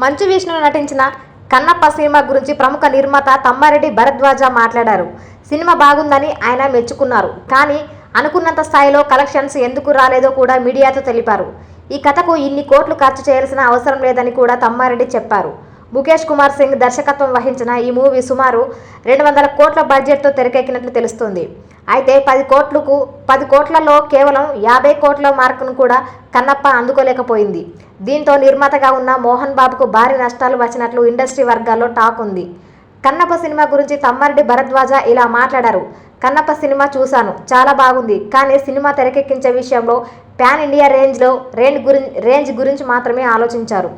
మంచు విష్ణు నటించిన కన్నప్ప సినిమా గురించి ప్రముఖ నిర్మాత తమ్మారెడ్డి భరద్వాజ మాట్లాడారు. సినిమా బాగుందని ఆయన మెచ్చుకున్నారు. కానీ అనుకున్నంత స్థాయిలో కలెక్షన్స్ ఎందుకు రాలేదో కూడా మీడియాతో తెలిపారు. ఈ కథకు ఇన్ని కోట్లు ఖర్చు చేయాల్సిన అవసరం లేదని కూడా తమ్మారెడ్డి చెప్పారు. ముఖేష్ కుమార్ సింగ్ దర్శకత్వం వహించిన ఈ మూవీ సుమారు రెండు వందల కోట్ల బడ్జెట్తో తెరకెక్కినట్లు తెలుస్తుంది. అయితే పది కోట్లకు పది కోట్లలో కేవలం యాభై కోట్ల మార్కును కూడా కన్నప్ప అందుకోలేకపోయింది. దీంతో నిర్మాతగా ఉన్న మోహన్ బాబుకు భారీ నష్టాలు వచ్చినట్లు ఇండస్ట్రీ వర్గాల్లో టాక్ ఉంది. కన్నప్ప సినిమా గురించి తమ్మారెడ్డి భరద్వాజ ఇలా మాట్లాడారు. కన్నప్ప సినిమా చూశాను చాలా బాగుంది కానీ సినిమా తెరకెక్కించే విషయంలో ప్యాన్ ఇండియా రేంజ్లో రేంజ్ గురి రేంజ్ గురించి మాత్రమే ఆలోచించారు.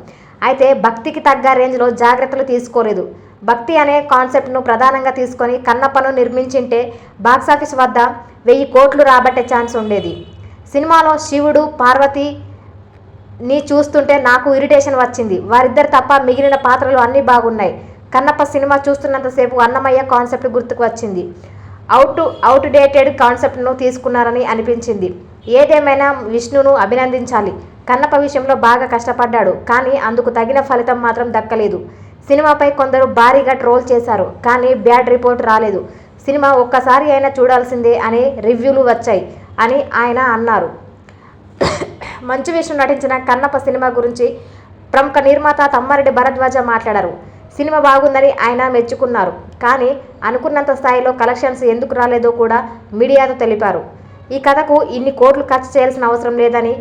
అయితే భక్తికి తగ్గ రేంజ్లో జాగ్రత్తలు తీసుకోలేదు. భక్తి అనే కాన్సెప్ట్ను ప్రధానంగా తీసుకొని కన్నప్పను నిర్మించింటే బాక్సాఫీస్ వద్ద వెయ్యి కోట్లు రాబట్టే ఛాన్స్ ఉండేది. సినిమాలో శివుడు పార్వతి నీ చూస్తుంటే నాకు ఇరిటేషన్ వచ్చింది. వారిద్దరు తప్ప మిగిలిన పాత్రలు అన్నీ బాగున్నాయి. కన్నప్ప సినిమా చూస్తున్నంతసేపు అన్నమయ్య కాన్సెప్ట్ గుర్తుకు వచ్చింది. అవుట్ అవుట్ డేటెడ్ కాన్సెప్ట్ను తీసుకున్నారని అనిపించింది. ఏదేమైనా విష్ణును అభినందించాలి. కన్నప్ప విషయంలో బాగా కష్టపడ్డాడు. కానీ అందుకు తగిన ఫలితం మాత్రం దక్కలేదు. సినిమాపై కొందరు భారీగా ట్రోల్ చేశారు. కానీ బ్యాడ్ రిపోర్ట్ రాలేదు. సినిమా ఒక్కసారి అయినా చూడాల్సిందే అనే రివ్యూలు వచ్చాయి అని ఆయన అన్నారు. మంచు విష్ణు నటించిన కన్నప్ప సినిమా గురించి ప్రముఖ నిర్మాత తమ్మారెడ్డి భరద్వాజ మాట్లాడారు. సినిమా బాగుందని ఆయన మెచ్చుకున్నారు. కానీ అనుకున్నంత స్థాయిలో కలెక్షన్స్ ఎందుకు రాలేదో కూడా మీడియాతో తెలిపారు. ఈ కథకు ఇన్ని కోట్లు ఖర్చు చేయాల్సిన అవసరం లేదని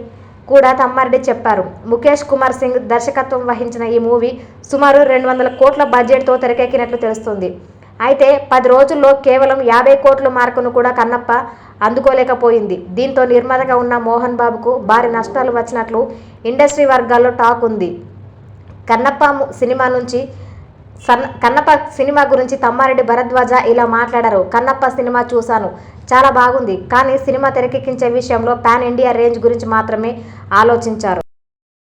కూడా తమ్మారెడ్డి చెప్పారు. ముఖేష్ కుమార్ సింగ్ దర్శకత్వం వహించిన ఈ మూవీ సుమారు రెండు వందల కోట్ల బడ్జెట్తో తెరకెక్కినట్లు తెలుస్తుంది. అయితే పది రోజుల్లో కేవలం యాభై కోట్ల మార్కును కూడా కన్నప్ప అందుకోలేకపోయింది. దీంతో నిర్మాతగా ఉన్న మోహన్ బాబుకు భారీ నష్టాలు వచ్చినట్లు ఇండస్ట్రీ వర్గాల్లో టాక్ ఉంది. కన్నప్ప సినిమా నుంచి సన్ కన్నప్ప సినిమా గురించి తమ్మారెడ్డి భరద్వాజ ఇలా మాట్లాడారు. కన్నప్ప సినిమా చూశాను. చాలా బాగుంది. కానీ సినిమా తెరకెక్కించే విషయంలో పాన్ ఇండియా రేంజ్ గురించి మాత్రమే ఆలోచించారు.